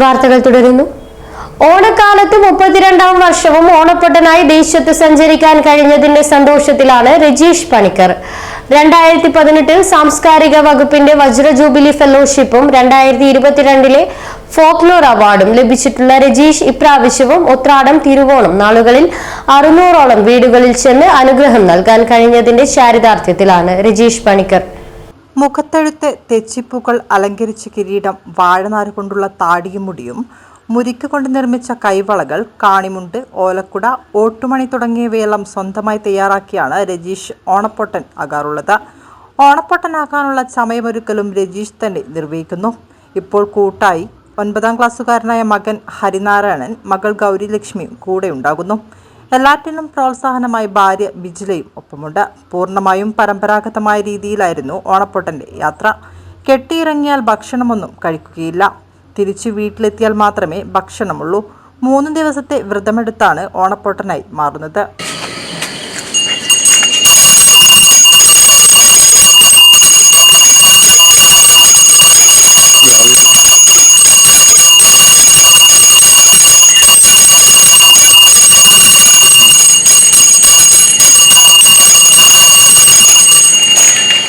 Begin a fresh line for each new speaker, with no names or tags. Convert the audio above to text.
വാർത്തകൾ തുടരുന്നു. ഓണക്കാലത്ത് മുപ്പത്തിരണ്ടാം വർഷവും ഓണപ്പൊട്ടനായി ദേശത്ത് സഞ്ചരിക്കാൻ കഴിഞ്ഞതിന്റെ സന്തോഷത്തിലാണ് രജീഷ് പണിക്കർ. രണ്ടായിരത്തി പതിനെട്ടിൽ സാംസ്കാരിക വകുപ്പിന്റെ വജ്ര ജൂബിലി ഫെലോഷിപ്പും രണ്ടായിരത്തി ഇരുപത്തിരണ്ടിലെ ഫോക്ലോർ അവാർഡും ലഭിച്ചിട്ടുള്ള രജീഷ് ഇപ്രാവശ്യവും ഉത്രാടം തിരുവോണം നാളുകളിൽ അറുന്നൂറോളം വീടുകളിൽ ചെന്ന് അനുഗ്രഹം നൽകാൻ കഴിഞ്ഞതിന്റെ ചാരിതാർത്ഥ്യത്തിലാണ് രജീഷ് പണിക്കർ.
മുഖത്തെഴുത്ത് തെച്ചിപ്പൂക്കൾ അലങ്കരിച്ച കിരീടം വാഴനാര് കൊണ്ടുള്ള താടിയും മുടിയും മുരിക്ക് കൊണ്ട് നിർമ്മിച്ച കൈവളകൾ കാണിമുണ്ട് ഓലക്കുട ഓട്ടുമണി തുടങ്ങിയവയെല്ലാം സ്വന്തമായി തയ്യാറാക്കിയാണ് രജീഷ് ഓണപ്പൊട്ടൻ ആകാറുള്ളത്. ഓണപ്പൊട്ടനാകാനുള്ള ചമയമൊരുക്കലും രജീഷ് തന്നെ നിർവഹിക്കുന്നു. ഇപ്പോൾ കൂട്ടായി ഒൻപതാം ക്ലാസ്സുകാരനായ മകൻ ഹരിനാരായണൻ മകൾ ഗൗരിലക്ഷ്മിയും കൂടെ ഉണ്ടാകുന്നു എല്ലാറ്റിനും പ്രോത്സാഹനമായി ഭാര്യ ബിജിലയും ഒപ്പമുണ്ട്. പൂർണമായും പരമ്പരാഗതമായ രീതിയിലായിരുന്നു ഓണപ്പൊട്ടന്റെ യാത്ര. കെട്ടിയിറങ്ങിയാൽ ഭക്ഷണമൊന്നും കഴിക്കുകയില്ല. തിരിച്ചു വീട്ടിലെത്തിയാൽ മാത്രമേ ഭക്ഷണമുള്ളൂ. മൂന്ന് ദിവസത്തെ വ്രതമെടുത്താണ് ഓണപ്പൊട്ടനായി മാറുന്നത്.